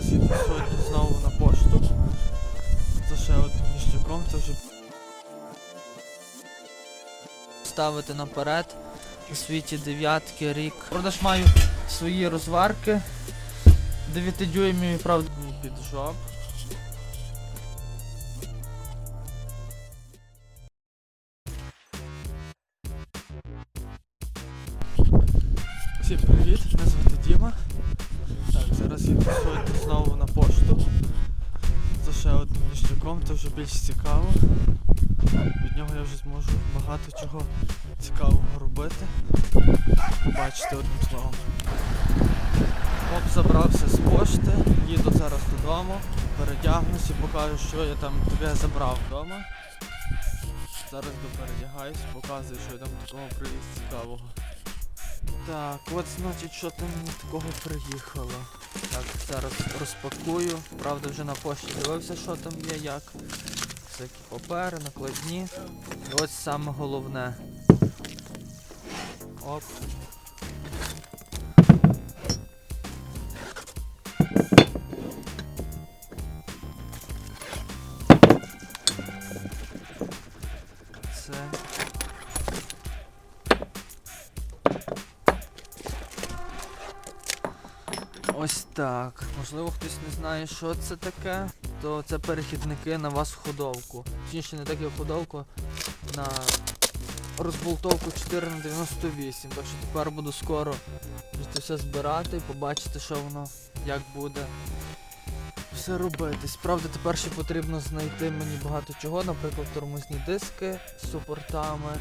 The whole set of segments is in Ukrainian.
Зараз їду сьогодні знову на пошту. За ще одним ніщаком, це вже ставити наперед. У світі дев'ятки рік. Продаж маю свої розварки. 9 дюймів, правда, мій піджоп. Одним це вже більш цікаво. Від нього я вже зможу багато чого цікавого робити. Побачите одним словом. Оп, забрався з пошти, їду зараз додому, передягнусь і покажу, що я там таке забрав вдома. Зараз допередягаюсь, показую, що я там такого привіз цікавого. Так, от значить, що там такого приїхало. Так, зараз розпакую. Правда, вже на пошті дивився, що там є, як. Всякі папери, накладні. І ось саме головне. Оп. Ось так. Можливо, хтось не знає, що це таке, то це перехідники на вас в ходовку. Точніше, не так як ходовку, на розболтовку 4 на 98. Так що тепер буду скоро все збирати і побачити, що воно як буде все робитись. Правда, тепер ще потрібно знайти мені багато чого, наприклад, тормозні диски з супортами.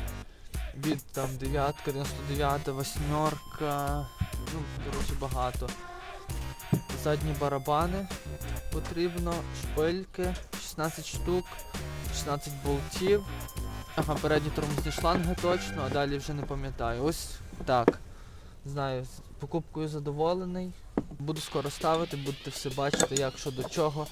Від там 9, 99, 8, ну, коротше, багато. Задні барабани потрібно, шпильки, 16 штук, 16 болтів. Ага, передні тормозні шланги точно, а далі вже не пам'ятаю. Ось так. Знаю, покупкою задоволений. Буду скоро ставити, будете все бачити, як що до чого.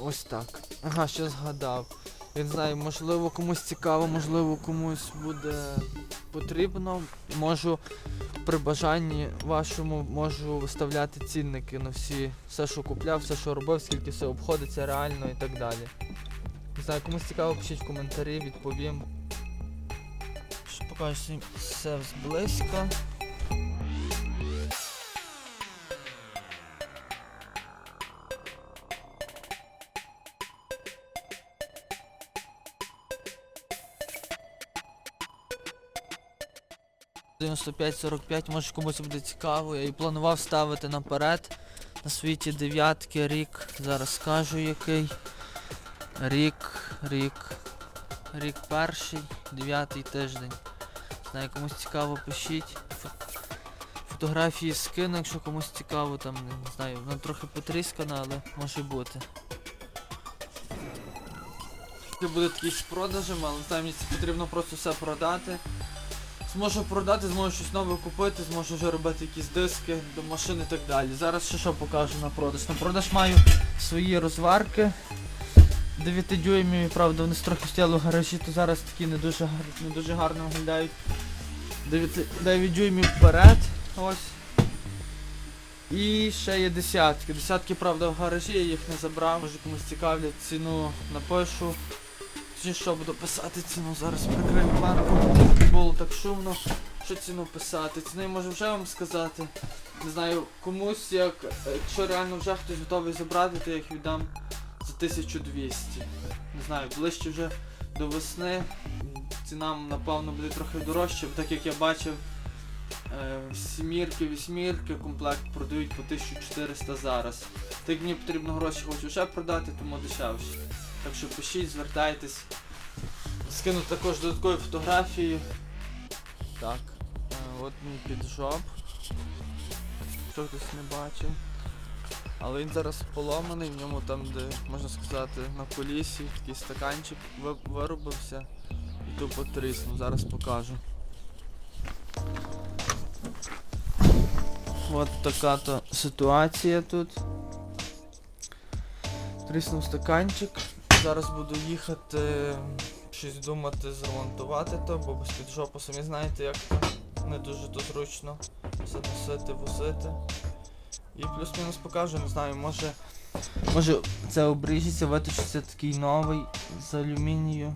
Ось так. Ага, ще згадав. Не знаю, можливо комусь цікаво, можливо комусь буде потрібно. Можу при бажанні вашому можу виставляти цінники на всі, все, що купляв, все, що робив, скільки все обходиться реально і так далі. Не знаю, комусь цікаво, пишіть в коментарі, відповім. Покажу всім все зблизька. «95-45, може комусь буде цікаво. Я і планував ставити наперед. На світі дев'ятки, рік. Зараз скажу який. Рік, рік. Рік перший, дев'ятий тиждень. Знаю, комусь цікаво, пишіть. Фотографії скину, якщо комусь цікаво, там, не знаю, вона трохи потріскана, але може бути. Буде такий з продажем, але там потрібно просто все продати. Зможу продати, зможу щось нове купити, зможу вже робити якісь диски до машин і так далі. Зараз ще що покажу на продаж. На продаж маю свої розварки. 9 дюймів, правда, вони трохи стояли в гаражі, то зараз такі не дуже, не дуже гарно виглядають. 9, 9 дюймів вперед. Ось. І ще є десятки. Десятки, правда, в гаражі, я їх не забрав. Може комусь цікавлять, ціну напишу. Чи що буду писати ціну, зараз прикрию банку. Було так шумно. Що ціну писати? Ціну я можу вже вам сказати. Не знаю, комусь як. е, Якщо реально вже хтось готовий забрати, то я їх віддам за 1200. Не знаю, ближче вже до весни. Ціна напевно буде трохи дорожча, так як я бачив. е, Сімірки, вісьмірки, комплект продають по 1400 зараз. Так мені потрібно гроші хочу ще продати, тому дешевше. Так що пишіть, звертайтесь. Скину також додаткові фотографії. Так. Е, от мій піджоп. Що хтось не бачив. Але він зараз поломаний, в ньому там, де, можна сказати, на колісі такий стаканчик ви- виробився і тупо тріснув. Зараз покажу. От така то ситуація тут. Тріснув стаканчик. Зараз буду їхати, щось думати, зремонтувати то, бо без піджопу самі знаєте, як то не дуже то зручно все носити, возити. І плюс-мінус покажу, не знаю, може. Може це обріжеться, виточиться такий новий з алюмінію.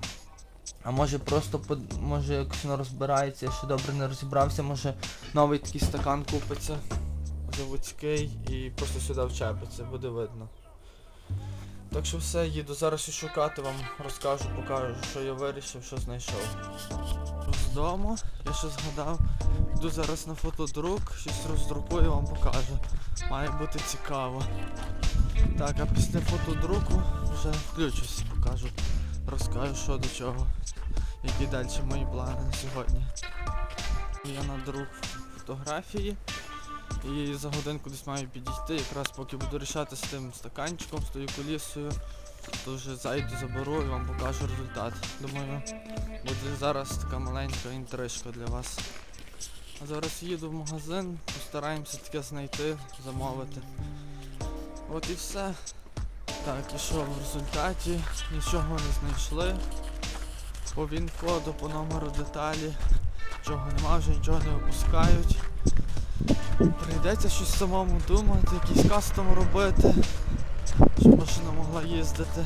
А може просто може якось воно розбирається, я ще добре не розібрався, може новий такий стакан купиться заводський і просто сюди вчепиться, буде видно. Так що все, їду зараз і шукати вам, розкажу, покажу, що я вирішив, що знайшов. З дому, я ще згадав, йду зараз на фотодрук, щось роздрукую, вам покажу. Має бути цікаво. Так, а після фотодруку вже включусь, покажу. Розкажу, що до чого. Які далі мої плани на сьогодні. Я на друк фотографії. І за годинку десь маю підійти, якраз поки буду рішати з тим стаканчиком, з тою колісою, то вже зайду, заберу і вам покажу результат. Думаю, буде зараз така маленька інтрижка для вас. А зараз їду в магазин, постараємося таке знайти, замовити. От і все. Так, і що в результаті нічого не знайшли. По він-коду, по номеру деталі. Нічого нема, вже нічого не випускають. Прийдеться щось самому думати, якийсь кастом робити, щоб машина могла їздити.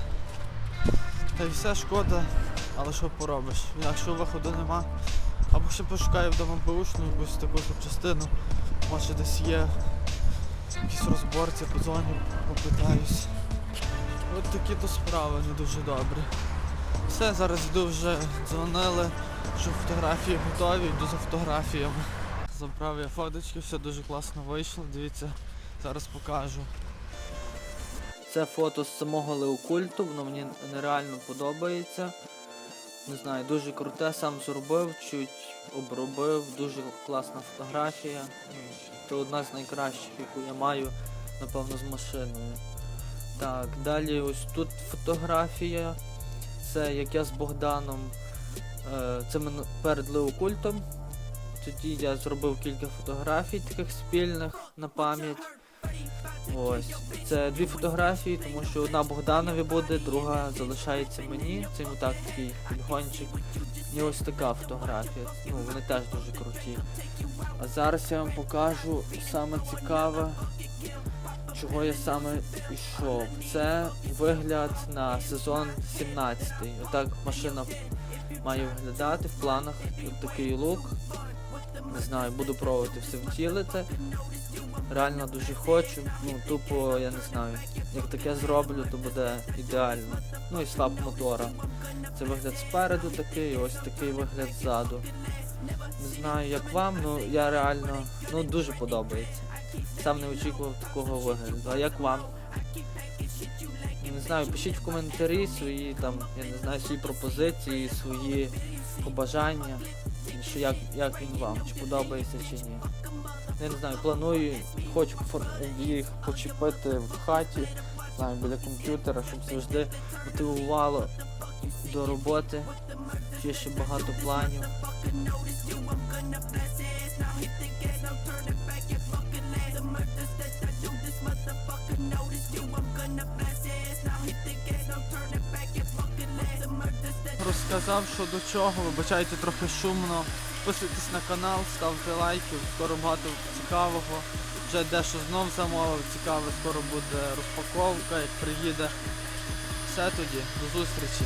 Та й все шкода, але що поробиш? Якщо виходу нема, або ще пошукаю вдома бушну якусь таку запчастину, може десь є якісь розборці, подзвоню, попитаюсь. От такі то справи не дуже добрі. Все, зараз йду вже дзвонили, що фотографії готові, йду за фотографіями. Забрав я фоточки, все дуже класно вийшло, дивіться, зараз покажу. Це фото з самого Леокульту, воно мені нереально подобається. Не знаю, дуже круте, сам зробив, чуть обробив, дуже класна фотографія. Це одна з найкращих, яку я маю, напевно, з машиною. Так, далі ось тут фотографія. Це як я з Богданом. Е, Це ми перед Леокультом. Тоді я зробив кілька фотографій таких спільних на пам'ять. Ось. Це дві фотографії, тому що одна Богданові буде, друга залишається мені. Це йому так такий підгончик. І ось така фотографія. Ну, вони теж дуже круті. А зараз я вам покажу саме цікаве, чого я саме йшов. Це вигляд на сезон 17. Отак машина має виглядати в планах. От такий лук. Не знаю, буду пробувати все втілити. Реально дуже хочу. Ну, тупо, я не знаю. Як таке зроблю, то буде ідеально. Ну і слаб мотора. Це вигляд спереду такий, ось такий вигляд ззаду. Не знаю як вам, ну я реально ну дуже подобається. Сам не очікував такого вигляду. А як вам? Не знаю, пишіть в коментарі свої там, я не знаю, свої пропозиції, свої побажання. Що як, як він вам, чи подобається чи ні. Я не знаю, планую, хочу їх почепити в хаті, знаю, біля комп'ютера, щоб завжди мотивувало до роботи. Є ще багато планів. Розказав, що до чого, вибачайте трохи шумно. Підписуйтесь на канал, ставте лайки, скоро багато цікавого. Вже дещо знов замовив, цікаве, скоро буде розпаковка, як приїде. Все тоді, до зустрічі.